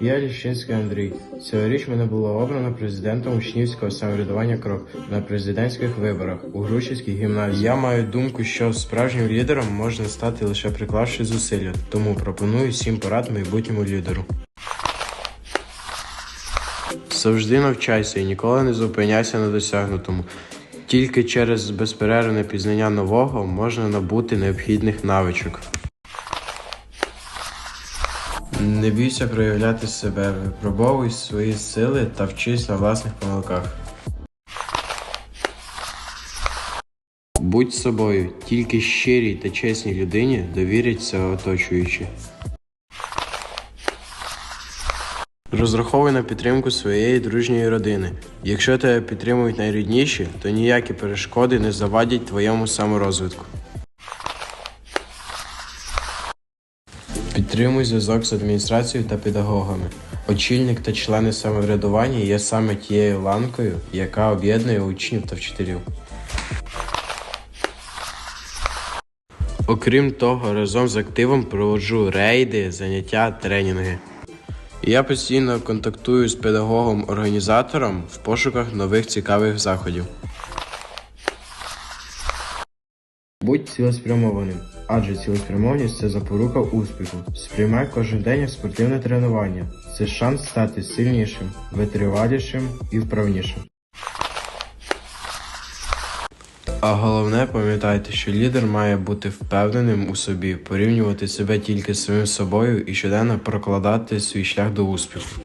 Я Ліщинський Андрій. Цьогоріч мене було обрано президентом учнівського самоврядування Крок на президентських виборах у Грушівській гімназії. Я маю думку, що справжнім лідером можна стати лише приклавши зусилля, тому пропоную сім порад майбутньому лідеру. Завжди навчайся і ніколи не зупиняйся на досягнутому. Тільки через безперервне пізнання нового можна набути необхідних навичок. Не бійся проявляти себе, випробовуй свої сили та вчись на власних помилках. Будь собою, тільки щирій та чесній людині довіряться оточуючі. Розраховуй на підтримку своєї дружньої родини. Якщо тебе підтримують найрідніші, то ніякі перешкоди не завадять твоєму саморозвитку. Підтримуй зв'язок з адміністрацією та педагогами. Очільник та члени самоврядування є саме тією ланкою, яка об'єднує учнів та вчителів. Окрім того, разом з активом проводжу рейди, заняття, тренінги. Я постійно контактую з педагогом-організатором в пошуках нових цікавих заходів. Будь цілеспрямованим, адже цілеспрямованість це запорука успіху. Сприймай кожен день як спортивне тренування. Це шанс стати сильнішим, витривалішим і вправнішим. А головне, пам'ятайте, що лідер має бути впевненим у собі, порівнювати себе тільки з самим собою і щоденно прокладати свій шлях до успіху.